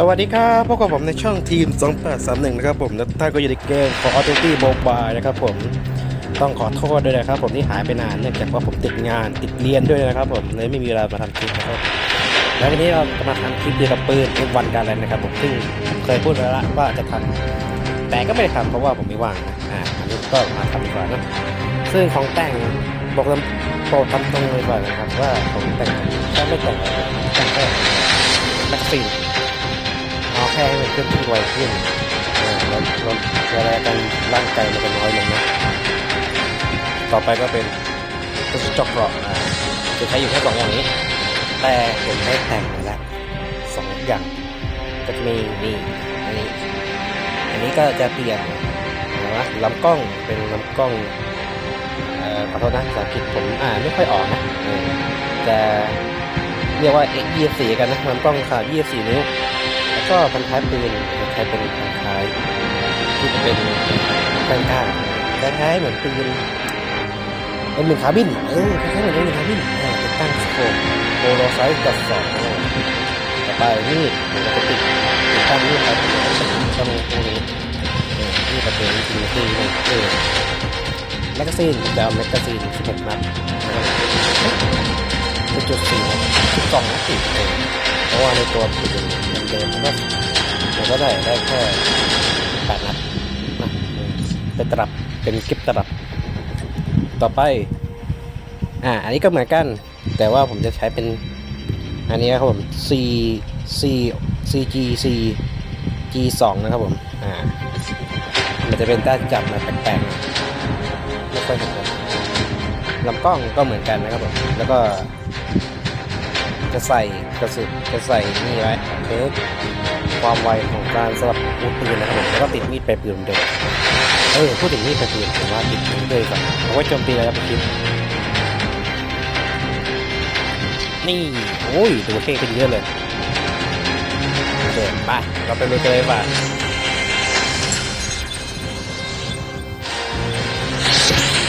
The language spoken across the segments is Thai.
สวัสดีครับพบกับผมในช่องทีม 2831 นะครับผมและท่านก็อยู่ในเกมของ Auto t y Mobile นะครับผมต้องขอโทษด้วยนะครับผมที่หายไปนานเนื่องจากว่าผมติดงานติดเรียนด้วยนะครับผมเลยไม่มีเวลามาทำคลิปนะครับแล้ววันนี้เราจะมาทำคลิปเกี่ยวกับปืนเป็นวันการอะไรนะครับผมซึ่งผมเคยพูดไว้แล้วว่าจะทำแต่ก็ไม่ได้ทำเพราะว่าผมไม่ว่างนะอ่าอันนี้ก็มาทำดีกว่านะซึ่งของแต่งบอกตามโปรดทำตรงเลยก่อนนะครับว่าผมแต่งแค่ไม่ต่งอแต่งแค่แม็กซีน ค่ให้มันเคลื่อนที่ไวขึ้นแล้วลดเวลาการร่างกายมันจะน้อยลงนะต่อไปก็เป็นกระสุนจอกเกราะอ่าจะใช้อยู่แค่สองอย่างนี้ แต่ผมได้แต่งมาแล้วสองอย่างก็จะมีนี่อันนี้ อันนี้ก็จะเปลี่ยนอะลำกล้องเป็นลำกล้องขอโทษนะภาษาอังกฤษผมอ่านไม่ค่อยออกนะจะเรียกว่า X 24 กันนะลำกล้องขนาด24 นิ้ว ก็พันท้ายปืนใช้เป็นพันท้ายที่เป็นข้างข้างๆคล้ายๆเหมือนปืนเป็นเหมือนคาบินเออคล้ายๆเหมือนเป็นคาร์บินเออติดตั้งสโคปโปโลไซส์กับสองต่อไปนี่มันจะติดติดตั้งนี่ครับต้องตรงนี้นี่ประตูจริงๆนี่เออแมกกาซีนจะเอาแมกกาซีน16นัดนะครับเป็นจุดสี่นัดจุดสองนัดติดเออ เพราะว่าในตัวปืนมันเดิมมันก็มันก็ได้ได้แค่แปดนัดนะเป็นตลับเป็นกิฟตลับ ต่อไป อ่า อันนี้ก็เหมือนกัน แต่ว่าผมจะใช้เป็น อันนี้ครับผม C C C G C G 2นะครับผม อ่า มันจะเป็นด้านจับมาแปลกๆไม่ค่อยเห็นลำกล้องก็เหมือนกันนะครับผม แล้วก็ จะใส่กระสุนจะใส่นี่ไว้เทคความไวของการสลับอาวุธปืนนะครับผมแล้วก็ติดมีดไปปืนเดิมเออพูดถึงมีดไปปืนผมว่าติดมีดเลยก่อนเอาไว้โจมตีอะไรครับคิดนี่โอ้ยดูเท่ขึ้นเยอะเลยโอเคไปเราไปเลยกันเลยป่ะ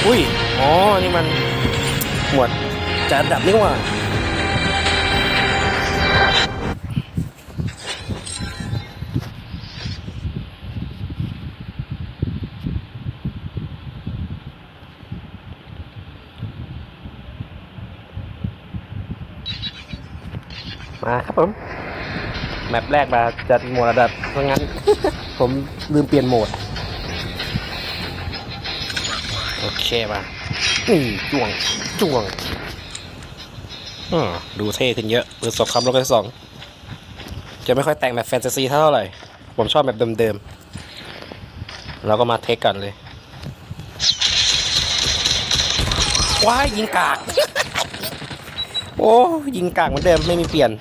อุ้ย อ๋อ นี่มันหมวดจัดอันดับนี่ว่า มาครับผม แมปแรกมาจัดโหมดระดับเพราะงั้น ผมลืมเปลี่ยนโหมด โอเคมานี่จ้วงจ้วงอืมดูเท่ขึ้นเยอะปืนศพคำลบกันสอง จะไม่ค่อยแต่งแบบแฟนตาซีเท่าไหร่ ผมชอบแบบเดิมๆเราก็มาเทคกันเลยว้ายยิงกาก โอ้ยิงกากเหมือนเดิมไม่มีเปลี่ยน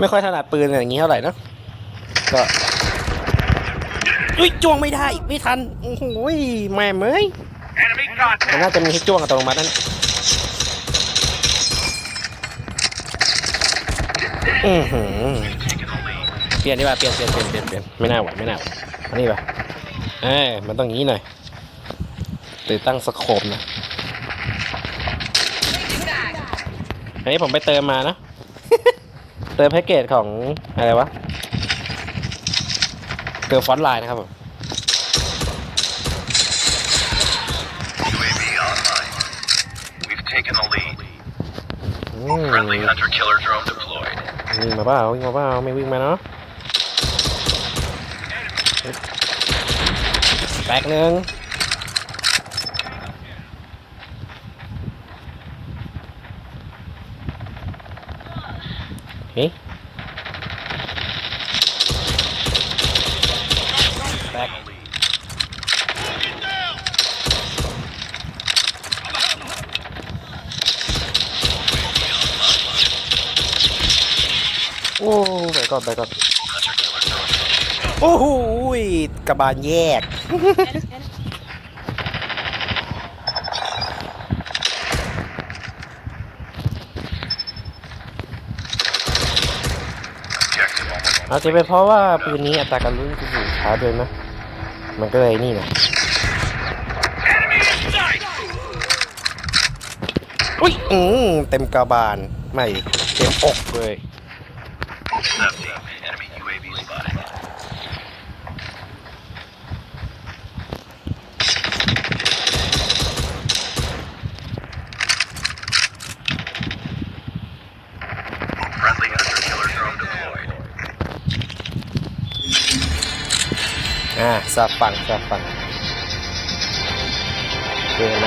ไม่ค่อยถนัดปืนอย่างนี้เท่าไหร่นะก็อุ้ยจ้วงไม่ได้ไม่ทันโอ้โหแม่เมยมันน่าจะมีให้จ้วงอัตโนมัตินั่นอือหือเปลี่ยนดีกว่าเปลี่ยนเปลี่ยนเปลี่ยนเปลี่ยนเปลี่ยนไม่น่าไหวไม่น่าไหวอันนี้ป่ะเอ้มันต้องอย่างนี้หน่อยติดตั้งสโคปนะอันนี้ผมไปเติมมานะ ติมแพ็กเกจของอะไรวะ เติมฟอนต์ไลน์นะครับผมวิ่งมาเปล่าวิ่งมาเปล่าไม่วิ่งมาเนาะแตกหนึ่ง โอ้ไปก่อนไปก่อนโอ้โหยกระบาลแยก อาจจะเป็นเพราะว่าปืนนี้อัตราการรุ่นสูงช้าด้วยนะ มันก็เลยนี่นะอุ้ยอืมเต็มกระบาล ไม่ เต็มอกเลย อ่าสับฝั่งสับฝั่งเจอไหม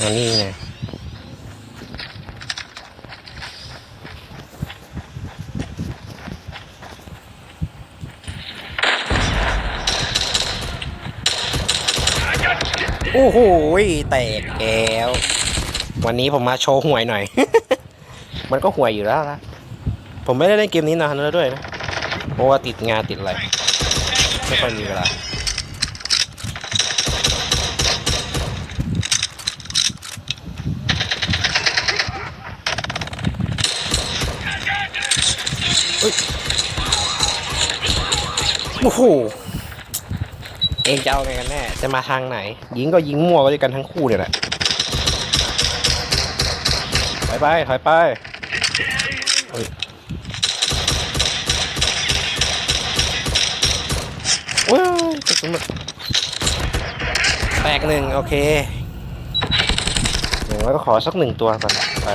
อันนี้ไง โอ้โหแตกแก้ว วันนี้ผมมาโชว์หวยหน่อย มันก็หวยอยู่แล้วนะผมไม่ได้เล่นเกมนี้นานแล้วด้วยนะเพราะว่าติดงานติดอะไรไม่ค่อยมีเวลาเฮ้ยโอ้โหเองจะเอาไงกันแน่ จะมาทางไหน ยิงก็ยิงมั่วก็ด้วยกันทั้งคู่เนี่ยแหละถอยไปถอยไปเฮ้ยว้าวกระสุนหมดแตกหนึ่งโอเคอย่างน้อยก็ขอสักหนึ่งตัวก่อนไป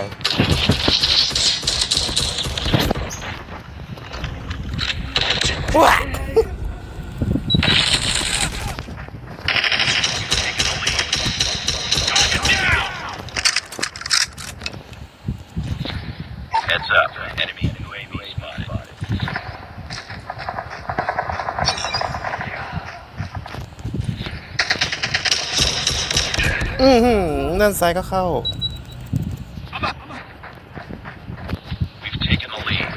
อือหือด้านซ้ายก็เข้า We've taken the lead.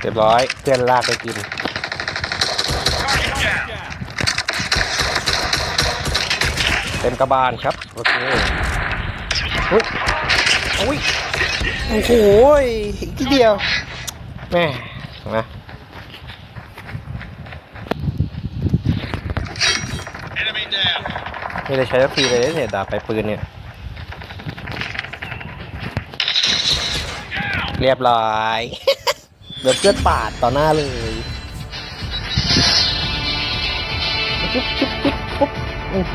เรียบร้อยเพื่อนลากไปกิน เต็มกระบาลครับ โอเคอุ้ยอุ้ยโอ้โหอีกทีเดียวแม่นะ Enemy down. ไม่ได้ใช้สักทีเลยเนี่ยดาบไปปืนเนี่ย เรียบร้อยเดือดเพื่อนปาดต่อหน้าเลยจุ๊บจุ๊บจุ๊บปุ๊บ โอ้โห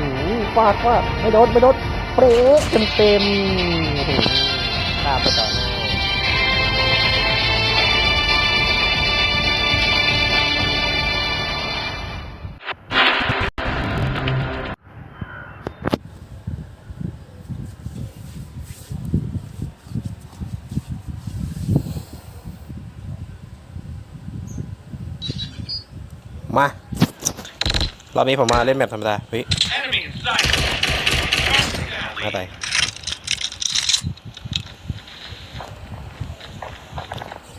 ฟาดฟาไม่โดนไม่โดนเปรย์เต็มเต็มๆโอ้โหข้ามไปต่อมา รอบนี้ผมมาเล่นแบบธรรมดาเฮ้ยมาไป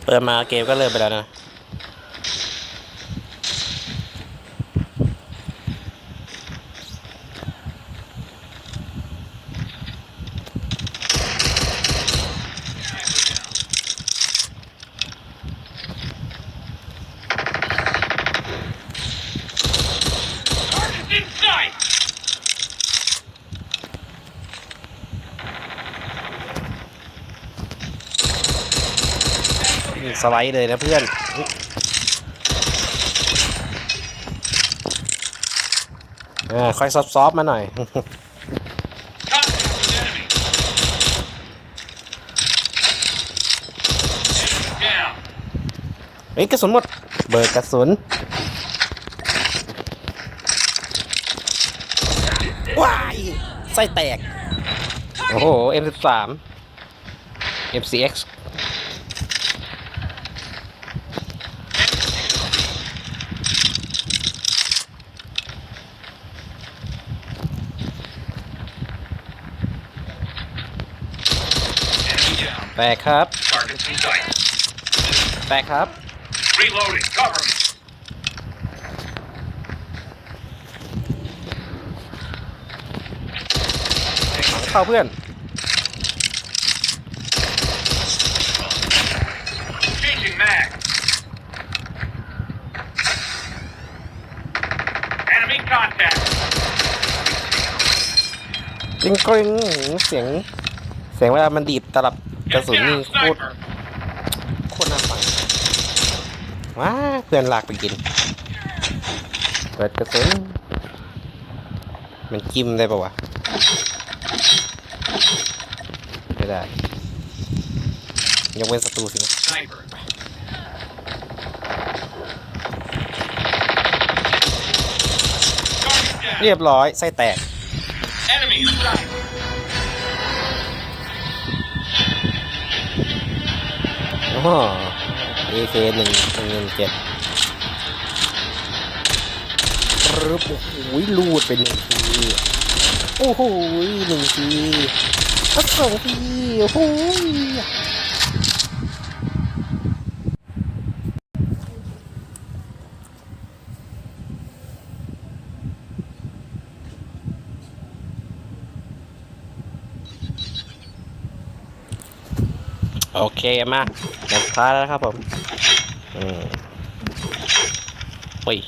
เปิดมาเกมก็เริ่มไปแล้วนะ สไลด์เลยนะเพื่อนอค่อยซอฟต์ๆมาหน่อย เฮ้ยกระสุนหมด เบิกกระสุน ว้าย ไส้แตก โอ้โห M13 MCX แตกครับ Target in sight. แตกครับ Reloading. Cover me. เข้าเพื่อน Changing mag. Enemy contact. กริ๊งกริ๊งเสียง เสียงเวลามันดีดตลับ ระสุนนี่โคตรโคตรน่าฟังว้าเพื่อนลากไปกิน เปิดกระสุน มันจิ้มได้ปะวะ ไม่ได้ ยกเว้นศัตรูสินะเรียบร้อย ไส้แตก Enemy sight. อ๋อ AK หนึ่งหนึ่งเจ็ดรึบโอ้โหลูดเป็นหนึ่งทีโอ้โหหนึ่งทีแล้วสองทีโอ้โห มาแมตช์สุดท้ายแล้วนะครับผมอืมโอ้ย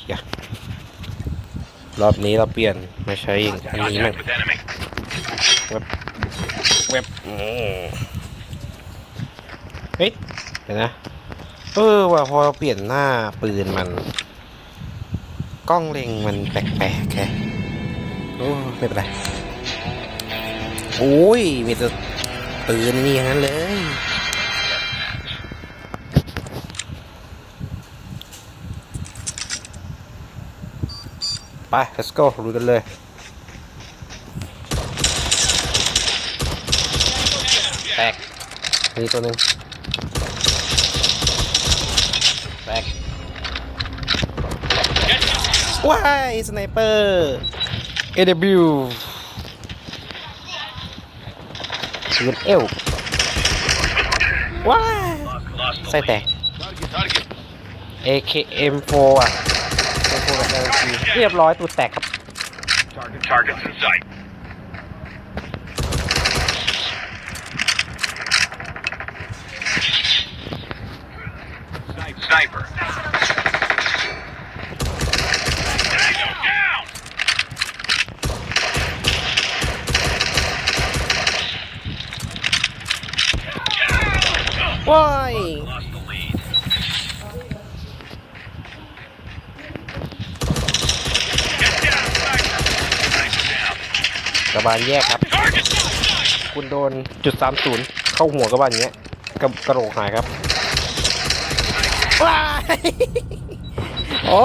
รอบนี้เราเปลี่ยนไม่ใช่อันนี้แม่ง Contact with enemy. เว็บอืมเฮ้ยเดี๋ยวนะเออว่าพอเราเปลี่ยนหน้าปืนมัน กล้องเล็งมันแปลกๆแค่โอ้ไม่เป็นไรโอ้ยมีแต่ปืนนี่อย่างนั้นเลย ไป let's go ดูกันเลยแตกมีตัวหนึ่งแตกว้ายสไนเปอร์ AW ปืนเอวว้าย Lost the ไส้แต lead. ก Target. Target. AKM4 อะ M4 กับ LG เรียบร้อยตัวแตกครับ Target. Targets in sight. Sniper. Tango down. ว้าย กระบาลแยกครับ คุณโดนจุดสามศูนย์เข้าหัวกระบาลอย่างเงี้ยกระกระโหลกหายครับว้ายอ๋อ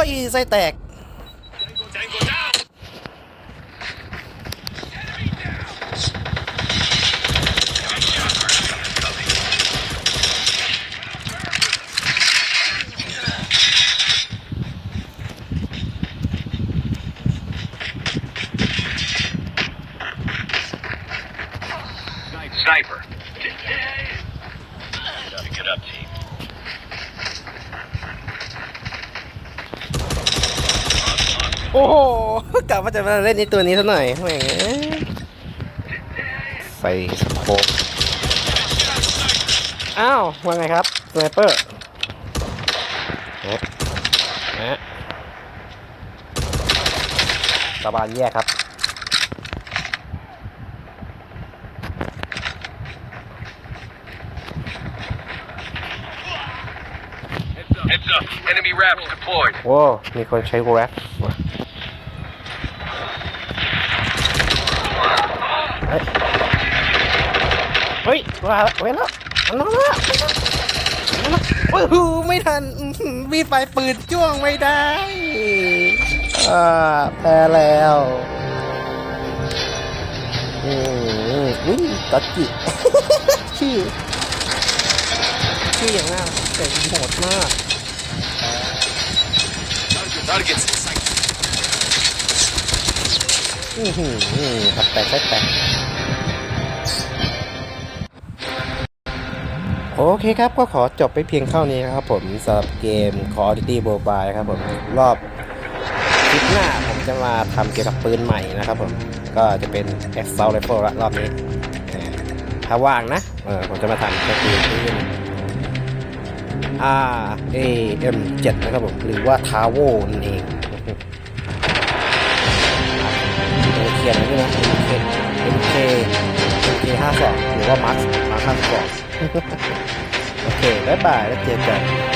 drone. ว้ายไส้แตก Tango down. Sniper. Pick it up, team. โอ้โหกลับมาจะมาเล่นในตัวนี้ซะหน่อยแหมใส่สโคปอ้าวว่าไงครับสไนเปอร์ฮะฮะกระบาลแยกครับ Heads up. Enemy wraps deployed. โอ้มีคนใช้แรปว่ะเฮ้ย เฮ้ย ว่าเว้นแล้วมันมาแล้วมันาโอ้โหไม่ทันอื้อหือมีไฟปืนจ้วงไม่ได้อ่าแพ้แล้วอืมอุ้ยตัดจิชื่อชื่ออย่างน่าแต่โหดมากอือหือขับแตกแตก โอเคครับก็ขอจบไปเพียงเท่านี้นะครับผมสำหรับเกม Call of Duty Mobile ครับผมรอบคลิปหน้าผมจะมาทำเกี่ยวกับปืนใหม่นะครับผมก็จะเป็น Assault Rifle ละรอบนี้ถ้าว่างนะเออผมจะมาทำก็คือปืน R A M 7นะครับผมหรือว่า t a v o นั่นเองเขียนด้วยนะ MK MK MK 52หรือว่า Max Max 52 เค บ๊ายบาย แล้วเจอกัน